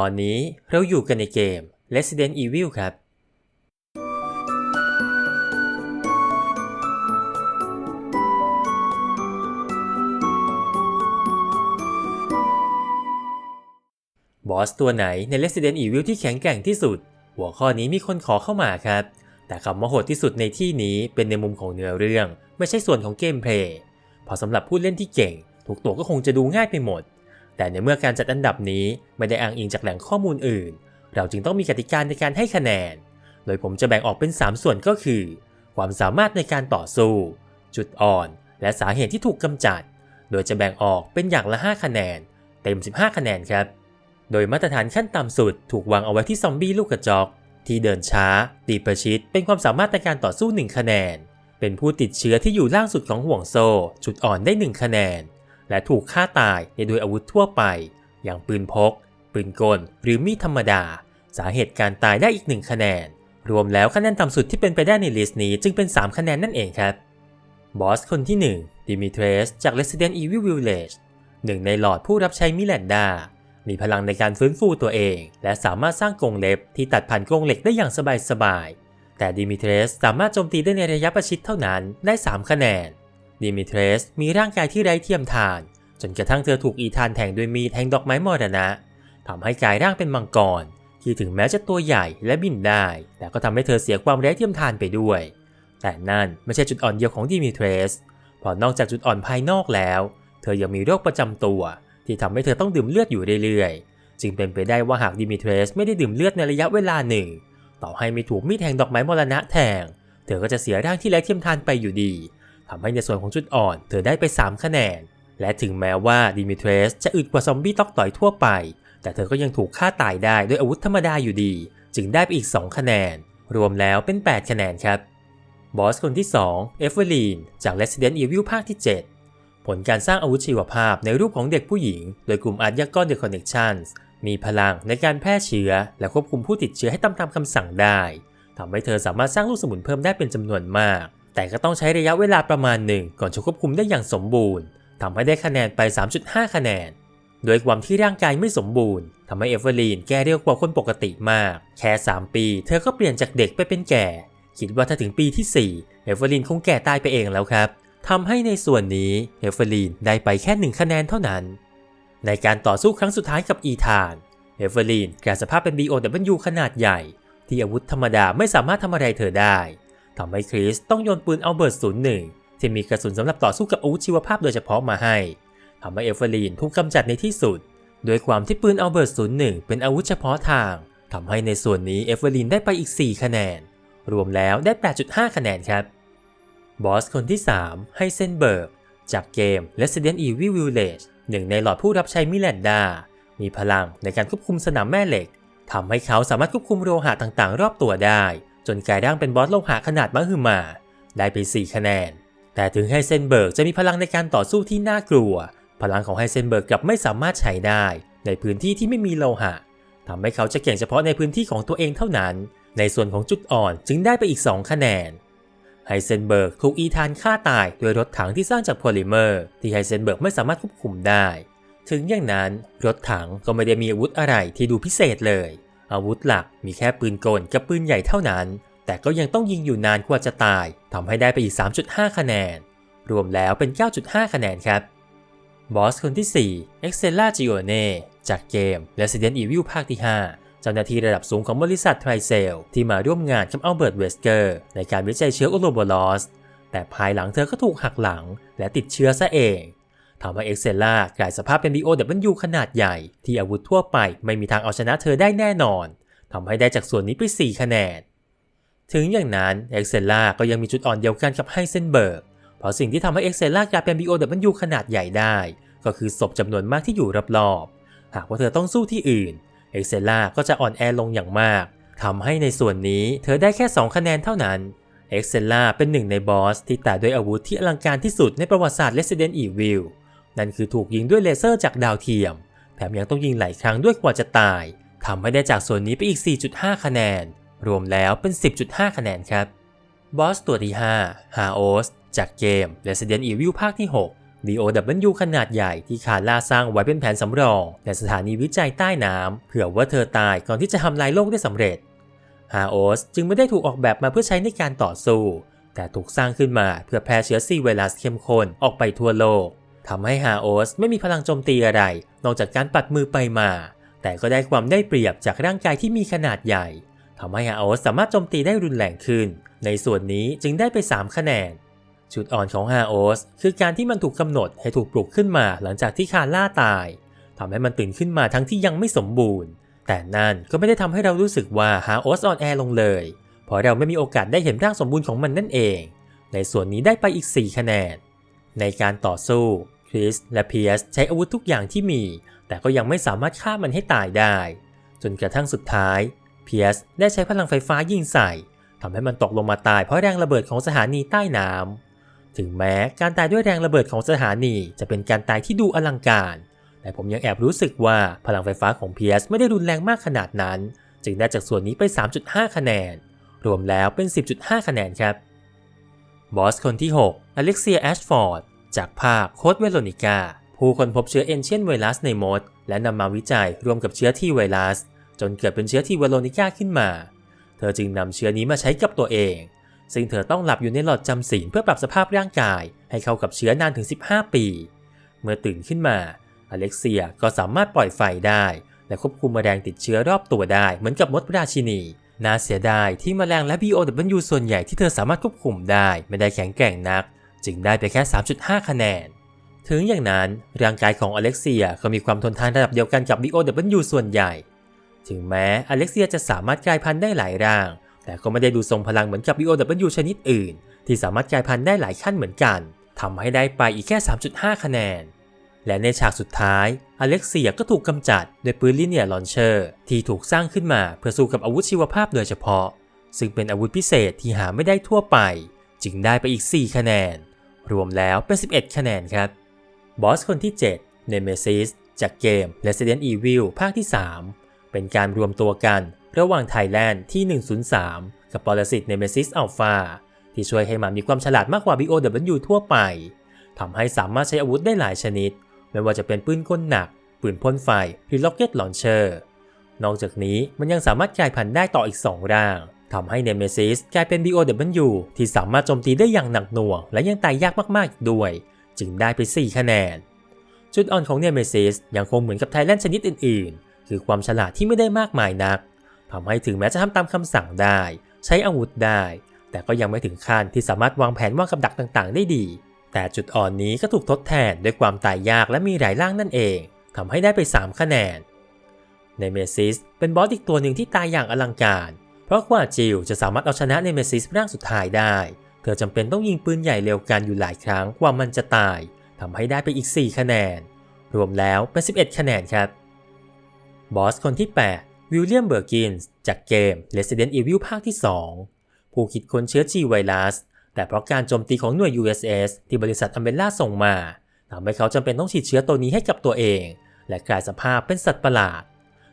ตอนนี้เราอยู่กันในเกม Resident Evil ครับ บอสตัวไหนใน Resident Evil ที่แข็งแกร่งที่สุด หัวข้อนี้มีคนขอเข้ามาครับ แต่คำว่าโหดที่สุดในที่นี้เป็นในมุมของเนื้อเรื่อง ไม่ใช่ส่วนของเกมเพลย์พอสำหรับผู้เล่นที่เก่ง ทุกตัวก็คงจะดูง่ายไปหมด แต่ในเมื่อการจัดอันดับนี้ไม่ได้อ้างอิงจากแหล่งข้อมูลอื่น เราจึงต้องมีกติกาในการให้คะแนน โดยผมจะแบ่งออกเป็น 3 ส่วนก็คือ ความสามารถในการต่อสู้ จุดอ่อน และสาเหตุที่ถูกกำจัด โดยจะแบ่งออกเป็นอย่างละ 5 คะแนน เต็ม 15 คะแนนครับ โดยมาตรฐานขั้นต่ำสุดถูกวางเอาไว้ที่ซอมบี้ลูกกระจอกที่เดินช้า ตีประชิด เป็นความสามารถในการต่อสู้ 1 คะแนน เป็นผู้ติดเชื้อที่อยู่ล่างสุดของห่วงโซ่ จุดอ่อนได้ 1 คะแนน และถูกฆ่าตายในโดยอาวุธทั่วไป อย่างปืนพก ปืนกล หรือมีดธรรมดา สาเหตุการตายได้อีก1คะแนน รวมแล้วคะแนนต่ำสุดที่เป็นไปได้ในลิสต์นี้จึงเป็น 3 คะแนนนั่นเองครับ บอสคนที่ 1 ดิมิเทรสจาก Resident Evil Village หนึ่งในหลอดผู้รับใช้มิแลนดา มีพลังในการฟื้นฟูตัวเอง และสามารถสร้างกรงเล็บที่ตัดผ่านกรงเหล็กได้อย่างสบายๆแต่ดิมิเทรสสามารถโจมตีได้ในระยะประชิดเท่านั้นได้ 3 คะแนน ดิมิเทรสมีร่างกายที่ไร้เทียมทาน จนกระทั่งเธอถูกอีธานแทงด้วยมีดแทงดอกไม้มรณะทำให้กลายร่างเป็นมังกร ที่ถึงแม้จะตัวใหญ่และบินได้ แต่ก็ทำให้เธอเสียความไร้เทียมทานไปด้วย แต่นั่นไม่ใช่จุดอ่อนเดียวของดิมิเทรสเพราะนอกจากจุดอ่อนภายนอกแล้ว เธอยังมีโรคประจำตัว ที่ทำให้เธอต้องดื่มเลือดอยู่เรื่อยๆ จึงเป็นไปได้ว่าหากดิมิเทรสไม่ได้ดื่มเลือดในระยะเวลาหนึ่ง ต่อให้ไม่ถูกมีดแทงดอกไม้มรณะแทง เธอก็จะเสียร่างที่ไร้เทียมทานไปอยู่ดี ทำให้ในส่วนของจุดอ่อนเธอได้ไป 3 คะแนน และถึงแม้ว่าดิมิเทรสจะอึดกว่าซอมบี้ตอกต่อยทั่วไป แต่เธอก็ยังถูกฆ่าตายได้ด้วยอาวุธธรรมดาอยู่ดี จึงได้ไปอีก 2 คะแนน รวมแล้วเป็น 8 คะแนนครับ บอสคนที่ 2 เอฟเวอรีนจาก Resident Evil ภาคที่ 7 ผลการสร้างอาวุธชีวภาพในรูปของเด็กผู้หญิง โดยกลุ่มอาร์ยากอนเดอะคอนเน t ชันส์มีพลังในการแพร่เชื้อ และควบคุมผู้ติดเชื้อให้ตามตามคำสั่งได้ทำให้เธอสามารถสร้างลูกสมุนเพิ่มได้เป็นจำนวนมาก แต่ก็ต้องใช้ระยะเวลาประมาณหนึ่งก่อนจะควบคุมได้อย่างสมบูรณ์ทำให้ได้คะแนนไป 3.5 คะแนน โดยความที่ร่างกายไม่สมบูรณ์ทำให้เอเวอร์ลีนแก่เร็วกว่าคนปกติมาก แค่ 3 ปี เธอก็เปลี่ยนจากเด็กไปเป็นแก่ คิดว่าถ้าถึงปีที่ 4 เอเวอร์ลีนคงแก่ตายไปเองแล้วครับทำให้ในส่วนนี้เอเวอร์ลีนได้ไปแค่ 1 คะแนนเท่านั้น ในการต่อสู้ครั้งสุดท้ายกับอีธาน เอเวอร์ลีนกลายสภาพเป็น BOW ขนาดใหญ่ ที่อาวุธธรรมดาไม่สามารถทำอะไรเธอได้ ทำให้คริสต้องโยนปืนอัลเบิร์ต01 ที่มีกระสุนสำหรับต่อสู้กับอาวุธชีวภาพโดยเฉพาะมาให้ทำให้เอเวอรีนถูกกำจัดในที่สุด โดยความที่ปืนอัลเบิร์ต01 เป็นอาวุธเฉพาะทางทำให้ในส่วนนี้เอเวอรีนได้ไปอีก 4 คะแนน รวมแล้วได้ 8.5 คะแนนครับบอสคนที่ 3 ให้เซนเบิร์กจากเกม Resident Evil Village หนึ่งในหลอดผู้รับใช้มิแลนดา มีพลังในการควบคุมสนามแม่เหล็กทำให้เขาสามารถควบคุมโลหะต่างๆ รอบตัวได้ จนกลายร่างเป็นบอสโลหะขนาดมหึมา ได้ไป 4 คะแนน แต่ถึงไฮเซนเบิร์กจะมีพลังในการต่อสู้ที่น่ากลัว พลังของไฮเซนเบิร์กกลับไม่สามารถใช้ได้ในพื้นที่ที่ไม่มีโลหะทำให้เขาจะเก่งเฉพาะในพื้นที่ของตัวเองเท่านั้น ในส่วนของจุดอ่อนจึงได้ไปอีก 2 คะแนน ไฮเซนเบิร์กถูกอีธานฆ่าตายโดยรถถังที่สร้างจากโพลิเมอร์ที่ไฮเซนเบิร์กไม่สามารถควบคุมได้ ถึงอย่างนั้นรถถังก็ไม่ได้มีอาวุธอะไรที่ดูพิเศษเลย อาวุธหลักมีแค่ปืนกลกับปืนใหญ่เท่านั้น แต่ก็ยังต้องยิงอยู่นานกว่าจะตายทำให้ได้ไปอีก 3.5 คะแนน รวมแล้วเป็น 9.5 คะแนนครับ บอสคนที่4 e x c e l a g i o n e จากเกม Resident Evil ภาคที่ 5 เจ้าหน้าที่ระดับสูงของบริษัทไทรเซลที่มาร่วมงานกับอัลเบิร์ตเวสเกอร์ในการวิจัยเชื้อโอโลโบลอสแต่ภายหลังเธอก็ถูกหักหลังและติดเชื้อซะเอง ทำให้เอ็กเซล่ากลายสภาพเป็น BOW ขนาดใหญ่ ที่อาวุธทั่วไปไม่มีทางเอาชนะเธอได้แน่นอนทำให้ได้จากส่วนนี้ไป 4 คะแนน ถึงอย่างนั้นเอ็กเซล่าก็ยังมีจุดอ่อนเดียวกันกับไฮเซนเบิร์ก เพราะสิ่งที่ทำให้เอ็กเซล่ากลายเป็น BOW ขนาดใหญ่ได้ ก็คือศพจำนวนมากที่อยู่รอบๆ หากว่าเธอต้องสู้ที่อื่นเอ็กเซล่าก็จะอ่อนแอลงอย่างมากทำให้ในส่วนนี้เธอได้แค่ 2 คะแนนเท่านั้นเอ็กเซล่าเป็นหนึ่งในบอสที่แต่ด้วยอาวุธที่อลังการที่สุดในประวัติศาสตร์ Resident Evil นั่นคือถูกยิงด้วยเลเซอร์จากดาวเทียม แถมยังต้องยิงหลายครั้งด้วยกว่าจะตายทำให้ได้จากส่วนนี้ไปอีก 4.5 คะแนน รวมแล้วเป็น 10.5 คะแนนครับ บอสตัวที่ 5 ฮาโอส จากเกม Resident Evil ภาคที่ 6 DOW ขนาดใหญ่ที่คาร่าสร้างไว้เป็นแผนสำรอง ในสถานีวิจัยใต้น้ำเผื่อว่าเธอตายก่อนที่จะทำลายโลกได้สำเร็จฮาโอสจึงไม่ได้ถูกออกแบบมาเพื่อใช้ในการต่อสู้ แต่ถูกสร้างขึ้นมาเพื่อแพร่เชื้อซีไวรัสเข้มข้นออกไปทั่วโลก ทำให้ฮาโอสไม่มีพลังโจมตีอะไร นอกจากการปัดมือไปมา แต่ก็ได้ความได้เปรียบจากร่างกายที่มีขนาดใหญ่ทำให้ฮาโอสสามารถโจมตีได้รุนแรงขึ้น ในส่วนนี้จึงได้ไป 3 คะแนน จุดอ่อนของฮาโอสคือการที่มันถูกกำหนดให้ถูกปลุกขึ้นมาหลังจากที่คาร่าตายทำให้มันตื่นขึ้นมาทั้งที่ยังไม่สมบูรณ์ แต่นั่นก็ไม่ได้ทำให้เรารู้สึกว่าฮาโอสอ่อนแอลงเลยเพราะเราไม่มีโอกาสได้เห็นร่างสมบูรณ์ของมันนั่นเอง ในส่วนนี้ได้ไปอีก 4 คะแนน ในการต่อสู้ ริสและเพียสใช้อาวุธทุกอย่างที่มี แต่ก็ยังไม่สามารถฆ่ามันให้ตายได้ จนกระทั่งสุดท้ายเพียสได้ใช้พลังไฟฟ้ายิงใส่ทำให้มันตกลงมาตายเพราะแรงระเบิดของสถานีใต้น้ำถึงแม้การตายด้วยแรงระเบิดของสถานีจะเป็นการตายที่ดูอลังการ แต่ผมยังแอบรู้สึกว่าพลังไฟฟ้าของเพียสไม่ได้รุนแรงมากขนาดนั้น จึงได้จากส่วนนี้ไป 3.5 คะแนน รวมแล้วเป็น 10.5 คะแนนครับบอสคนที่ 6 อเล็กเซียแอชฟอร์ด จากภาคโคดเวโรนิกา ผู้คนพบเชื้อเอนเชียนไวรัสในมด และนำมาวิจัยรวมกับเชื้อที่ไวรัส จนเกิดเป็นเชื้อที่เวโรนิกาขึ้นมา เธอจึงนำเชื้อนี้มาใช้กับตัวเอง ซึ่งเธอต้องหลับอยู่ในหลอดจำศีลเพื่อปรับสภาพร่างกาย ให้เข้ากับเชื้อนานถึง 15 ปี เมื่อตื่นขึ้นมา อเล็กเซียก็สามารถปล่อยไฟได้ และควบคุมแมลงติดเชื้อรอบตัวได้เหมือนกับมดราชินีน่าเสียดายที่แมลงและ BOW ส่วนใหญ่ที่เธอสามารถควบคุมได้ไม่ได้แข็งแกร่งนัก จึงได้ไปแค่ 3.5 คะแนน ถึงอย่างนั้นร่างกายของอเล็กเซียก็มีความทนทานระดับเดียวกันกับ BOW ส่วนใหญ่ ถึงแม้อเล็กเซียจะสามารถกลายพันธุ์ได้หลายร่าง แต่ก็ไม่ได้ดูทรงพลังเหมือนกับ BOW ชนิดอื่น ที่สามารถกลายพันธุ์ได้หลายขั้นเหมือนกันทำให้ได้ไปอีกแค่ 3.5 คะแนน และในฉากสุดท้าย อเล็กเซียก็ถูกกำจัดด้วยปืนลิเนียลอนเชอร์ ที่ถูกสร้างขึ้นมาเพื่อสู้กับอาวุธชีวภาพโดยเฉพาะ ซึ่งเป็นอาวุธพิเศษที่หาไม่ได้ทั่วไป จึงได้ไปอีก 4 คะแนน รวมแล้วเป็น 11 คะแนนครับ บอสคนที่ 7 Nemesis จากเกม Resident Evil ภาคที่ 3 เป็นการรวมตัวกันระหว่างไทแลนด์ที่ 103 กับปรสิต Nemesis Alpha ที่ช่วยให้มันมีความฉลาดมากกว่า BOW ทั่วไป ทำให้สามารถใช้อาวุธได้หลายชนิด ไม่ว่าจะเป็นปืนกลหนัก ปืนพ่นไฟ หรือล็อกเก็ตลอนเชอร์ นอกจากนี้มันยังสามารถกลายพันธุ์ได้ต่ออีก 2 ร่าง ทำให้ Nemesis กลายเป็น BOW ที่สามารถโจมตีได้อย่างหนักหน่วง และยังตายยากมากๆอีกด้วย จึงได้ไป 4 คะแนน จุดอ่อนของ Nemesis ยังคงเหมือนกับไทแลนด์ชนิดอื่นๆ คือความฉลาดที่ไม่ได้มากมายนักทำให้ถึงแม้จะทำตามคำสั่งได้ ใช้อาวุธได้ แต่ก็ยังไม่ถึงขั้นที่สามารถวางแผนวางกับดักต่างๆ ได้ดี แต่จุดอ่อนนี้ก็ถูกทดแทนด้วยความตายยากและมีหลายร่างนั่นเองทำให้ได้ไป 3 คะแนน Nemesis เป็นบอสอีกตัวหนึ่งที่ตายอย่างอลังการ เพราะกว่าจิลจะสามารถเอาชนะ Nemesis ร่างสุดท้ายได้ เธอจำเป็นต้องยิงปืนใหญ่เร็วกันอยู่หลายครั้งกว่ามันจะตายทำให้ได้ไปอีก 4 คะแนน รวมแล้วเป็น 11 คะแนนครับ บอสคนที่ 8 วิลเลียมเบอร์กินส์จากเกม Resident Evil ภาคที่ 2 ผู้คิดค้นเชื้อ G ไวรัส แต่เพราะการโจมตีของหน่วย USS ที่บริษัทอัมเบล่าส่งมาทำให้เขาจำเป็นต้องฉีดเชื้อตัวนี้ให้กับตัวเอง และกลายสภาพเป็นสัตว์ประหลาด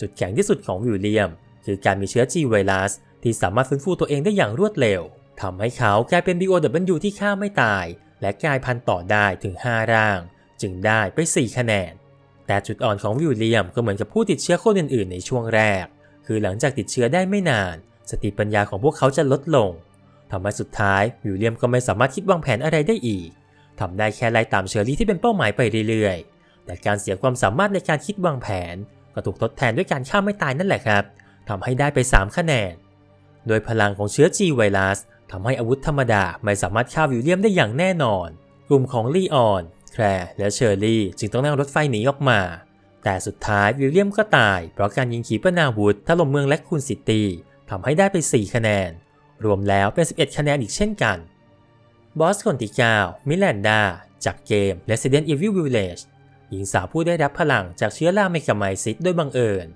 จุดแข็งที่สุดของวิลเลียม คือการมีเชื้อ G ไวรัส ที่สามารถฟื้นฟูตัวเองได้อย่างรวดเร็วทำให้เขากลายเป็น BOW ที่ฆ่าไม่ตาย และกลายพันธุ์ต่อได้ถึง 5 ร่าง จึงได้ไป 4 คะแนน แต่จุดอ่อนของวิลเลียมก็เหมือนกับผู้ติดเชื้อคนอื่นๆ ในช่วงแรก คือหลังจากติดเชื้อได้ไม่นาน สติปัญญาของพวกเขาจะลดลงทำให้สุดท้ายวิลเลียมก็ไม่สามารถคิดวางแผนอะไรได้อีกทำได้แค่ไล่ตามเชอรี่ที่เป็นเป้าหมายไปเรื่อยๆ แต่การเสียความสามารถในการคิดวางแผน ก็ถูกทดแทนด้วยการฆ่าไม่ตายนั่นแหละครับ ทำให้ได้ไป 3 คะแนน โดยพลังของเชื้อ G ไวรัสทำให้อาวุธธรรมดาไม่สามารถฆ่าวิลเลียมได้อย่างแน่นอน กลุ่มของลีออน แคลร์และเชอร์รี่จึงต้องนั่งรถไฟหนีออกมา แต่สุดท้ายวิลเลียมก็ตาย เพราะการยิงขีปนาวุธถล่มเมืองแลคคูนซิตี้ทำให้ได้ไป 4 คะแนน รวมแล้วเป็น 11 คะแนนอีกเช่นกัน บอสคนที่9มิแลนดา จากเกม Resident Evil Village หญิงสาวผู้ได้รับพลังจากเชื้อราเมกาไมซิสโดยบังเอิญ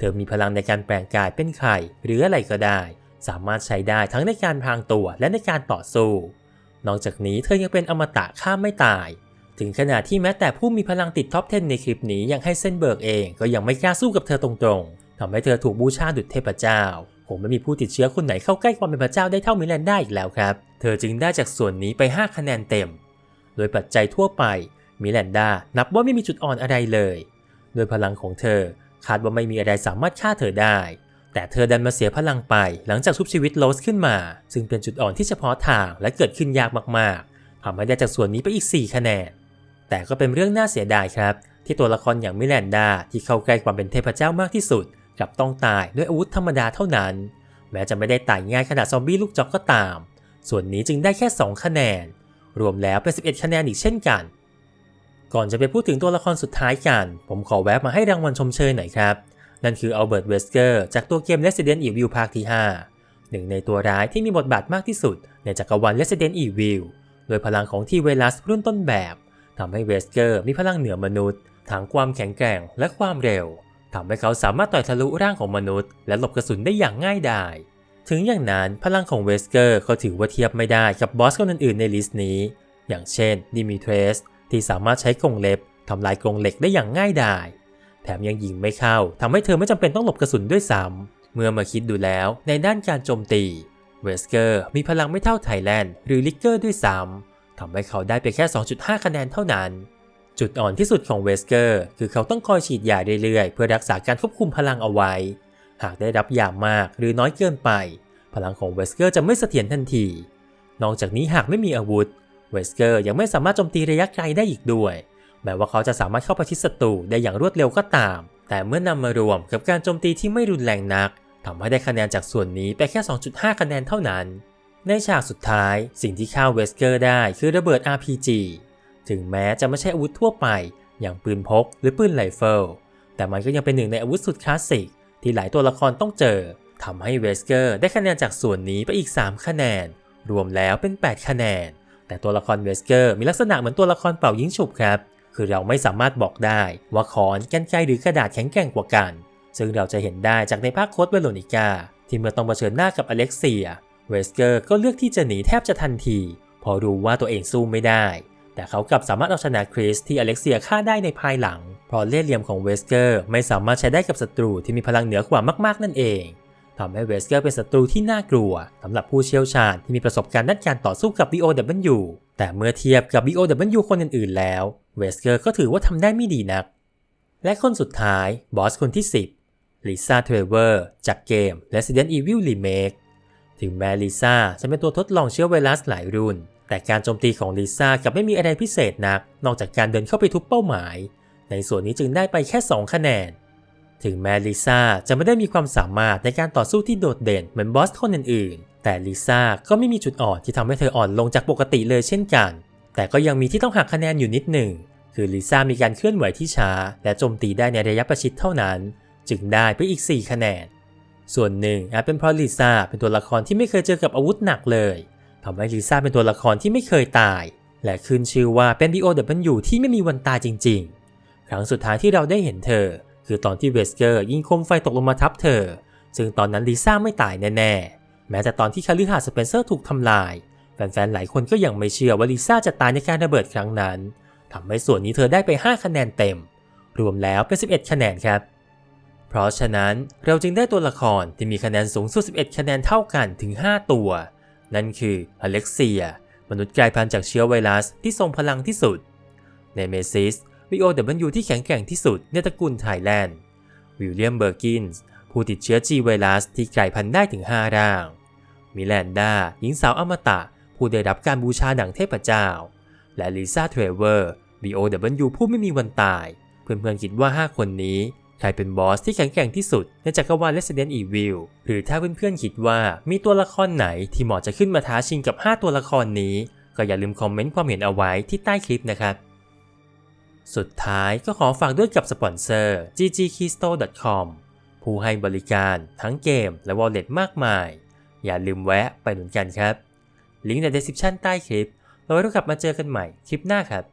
เธอมีพลังในการแปลงกายเป็นไข่หรืออะไรก็ได้ สามารถใช้ได้ทั้งในการพรางตัวและในการต่อสู้ นอกจากนี้เธอยังเป็นอมตะข้ามไม่ตาย ถึงขนาดที่แม้แต่ผู้มีพลังติดท็อป 10 ในคลิปนี้ยังให้เส้นเบิร์กเองก็ยังไม่กล้าสู้กับเธอตรงๆทำให้เธอถูกบูชาดุจเทพเจ้าคงไม่มีผู้ติดเชื้อคนไหนเข้าใกล้ความเป็นพระเจ้าได้เท่ามิแลนได้อีกแล้วครับ เธอจึงได้จากส่วนนี้ไป 5 คะแนนเต็ม โดยปัจจัยทั่วไปมิแลนดานับว่าไม่มีจุดอ่อนอะไรเลย โดยพลังของเธอ คาดว่าไม่มีอะไรสามารถฆ่าเธอได้ แต่เธอดันมาเสียพลังไป หลังจากชุบชีวิตโรสขึ้นมา ซึ่งเป็นจุดอ่อนที่เฉพาะทางและเกิดขึ้นยากมากๆทำให้ได้จากส่วนนี้ไปอีก 4 คะแนน แต่ก็เป็นเรื่องน่าเสียดายครับ ที่ตัวละครอย่างมิแลนดาที่เข้าใกล้ความเป็นเทพเจ้ามากที่สุดกลับต้องตายด้วยอาวุธธรรมดาเท่านั้น แม้จะไม่ได้ตายง่ายขนาดซอมบี้ลูกจอกก็ตาม ส่วนนี้จึงได้แค่ 2 คะแนน รวมแล้วเป็น 11 คะแนนอีกเช่นกัน ก่อนจะไปพูดถึงตัวละครสุดท้ายกัน ผมขอแวะมาให้รางวัลชมเชยหน่อยครับ นั่นคืออัลเบิร์ตเวสเกอร์จากตัวเกม Resident Evil ภาคที่ 5 หนึ่งในตัวร้ายที่มีบทบาทมากที่สุดในจักรวาล Resident Evil โดยพลังของทีเวลัสรุ่นต้นแบบทำให้เวสเกอร์มีพลังเหนือมนุษย์ทั้งความแข็งแกร่งและความเร็วทำให้เขาสามารถต่อยทะลุร่างของมนุษย์ และหลบกระสุนได้อย่างง่ายดาย ถึงอย่างนั้นพลังของเวสเกอร์ก็ถือว่าเทียบไม่ได้กับบอสคนอื่นๆในลิสต์นี้ อย่างเช่นดิมิเทรส ที่สามารถใช้กรงเล็บทำลายกรงเหล็กได้อย่างง่ายดาย แถมยังยิงไม่เข้าทำให้เธอไม่จำเป็นต้องหลบกระสุนด้วยซ้ำเมื่อมาคิดดูแล้วในด้านการโจมตี เวสเกอร์มีพลังไม่เท่าไทแลนด์หรือลิกเกอร์ด้วยซ้ำทำให้เขาได้ไปแค่ 2.5 คะแนนเท่านั้น จุดอ่อนที่สุดของเวสเกอร์คือเขาต้องคอยฉีดยาเรื่อยๆ เพื่อรักษาการควบคุมพลังเอาไว้ หากได้รับยามากหรือน้อยเกินไป พลังของเวสเกอร์จะไม่เสถียรทันที นอกจากนี้หากไม่มีอาวุธ เวสเกอร์ยังไม่สามารถโจมตีระยะไกลได้อีกด้วย แม้ว่าเขาจะสามารถเข้าประชิดศัตรูได้อย่างรวดเร็วก็ตาม แต่เมื่อนำมารวมกับการโจมตีที่ไม่รุนแรงนักทำให้ได้คะแนนจากส่วนนี้ไปแค่ 2.5 คะแนนเท่านั้น ในฉากสุดท้ายสิ่งที่ฆ่าเวสเกอร์ได้คือระเบิด RPG ถึงแม้จะไม่ใช่อาวุธทั่วไป อย่างปืนพกหรือปืนไรเฟิล แต่มันก็ยังเป็นหนึ่งในอาวุธสุดคลาสสิกที่หลายตัวละครต้องเจอทำให้เวสเกอร์ได้คะแนนจากส่วนนี้ไปอีก 3 คะแนน รวมแล้วเป็น 8 คะแนน แต่ตัวละครเวสเกอร์มีลักษณะเหมือนตัวละครเป่ายิงฉุบครับ คือเราไม่สามารถบอกได้ว่าค้อนกันไกหรือกระดาษแข็งแกร่งกว่ากัน ซึ่งเราจะเห็นได้จากในภาคโคดเวโรนิกาที่เมื่อต้องเผชิญหน้ากับอเล็กเซีย เวสเกอร์ก็เลือกที่จะหนีแทบจะทันที พอรู้ว่าตัวเองสู้ไม่ได้ แต่เขากลับสามารถเอาชนะคริสที่อเล็กเซียฆ่าได้ในภายหลัง เพราะเล่ห์เหลี่ยมของเวสเกอร์ไม่สามารถใช้ได้กับศัตรูที่มีพลังเหนือกว่ามากๆนั่นเอง ทำให้เวสเกอร์เป็นศัตรูที่น่ากลัวสำหรับผู้เชี่ยวชาญที่มีประสบการณ์ด้านการต่อสู้กับ BOW แต่เมื่อเทียบกับ BOW คนอื่นๆแล้ว เวสเกอร์ก็ถือว่าทำได้ไม่ดีนัก และคนสุดท้ายบอสคนที่ 10ลิซ่าเทรเวอร์จากเกม Resident Evil Remake ถึงแม้ลิซ่าจะเป็นตัวทดลองเชื้อไวรัสหลายรุ่น แต่การโจมตีของลิซ่ากับไม่มีอะไรพิเศษนัก นอกจากการเดินเข้าไปทุบเป้าหมาย ในส่วนนี้จึงได้ไปแค่ 2 คะแนน ถึงแม้ลิซ่าจะไม่ได้มีความสามารถในการต่อสู้ที่โดดเด่นเหมือนบอสคนอื่นๆ แต่ลิซ่าก็ไม่มีจุดอ่อนที่ทำให้เธออ่อนลงจากปกติเลยเช่นกัน แต่ก็ยังมีที่ต้องหักคะแนนอยู่นิดหนึ่ง คือลิซ่ามีการเคลื่อนไหวที่ช้า และโจมตีได้ในระยะประชิดเท่านั้น จึงได้ไปอีก 4 คะแนน ส่วนหนึ่งอาจเป็นเพราะลิซ่าเป็นตัวละครที่ไม่เคยเจอกับอาวุธหนักเลยทำให้ลิซ่าเป็นตัวละครที่ไม่เคยตาย และขึ้นชื่อว่าเป็น BOW ที่ไม่มีวันตายจริง ๆ ครั้งสุดท้ายที่เราได้เห็นเธอ คือตอนที่เวสเกอร์ยิงคมไฟตกลงมาทับเธอ ซึ่งตอนนั้นลิซ่าไม่ตายแน่ๆ แม้แต่ตอนที่คาลิฮาสเปนเซอร์ถูกทำลาย แฟนๆ หลายคนก็ยังไม่เชื่อว่าลิซ่าจะตายในการระเบิดครั้งนั้นทำให้ส่วนนี้เธอได้ไป 5 คะแนนเต็ม รวมแล้วเป็น 11 คะแนนครับ เพราะฉะนั้นเราจึงได้ตัวละครที่มีคะแนนสูงสุด 11 คะแนนเท่ากันถึง 5 ตัว นั่นคืออเล็กเซีย มนุษย์กลายพันธุ์จากเชื้อไวรัสที่ทรงพลังที่สุด เนเมซิส VOW ที่แข็งแกร่งที่สุดในตระกูลไทยแลนด์ วิลเลียมเบอร์กินส์ผู้ติดเชื้อ G ไวรัสที่กลายพันธุ์ได้ถึง 5 ร่าง มิแลนดา หญิงสาวอมตะ ผู้ได้รับการบูชาดังเทพเจ้า และลิซ่าเทรเวอร์ BOW ผู้ไม่มีวันตาย เพื่อนๆคิดว่า 5 คนนี้ใครเป็นบอสที่แข็งแกร่งที่สุดในจักรวาล Resident Evil หรือถ้าเพื่อนๆคิดว่ามีตัวละครไหนที่เหมาะจะขึ้นมาท้าชิงกับ 5 ตัวละครนี้ ก็อย่าลืมคอมเมนต์ความเห็นเอาไว้ที่ใต้คลิปนะครับ สุดท้ายก็ขอฝากด้วยกับสปอนเซอร์ ggkeystore.com ผู้ให้บริการทั้งเกมและวอลเล็ตมากมาย อย่าลืมแวะไปหนุนกันครับ ลิงก์ใน description ใต้คลิป เราไว้กลับมาเจอกันใหม่คลิปหน้าครับ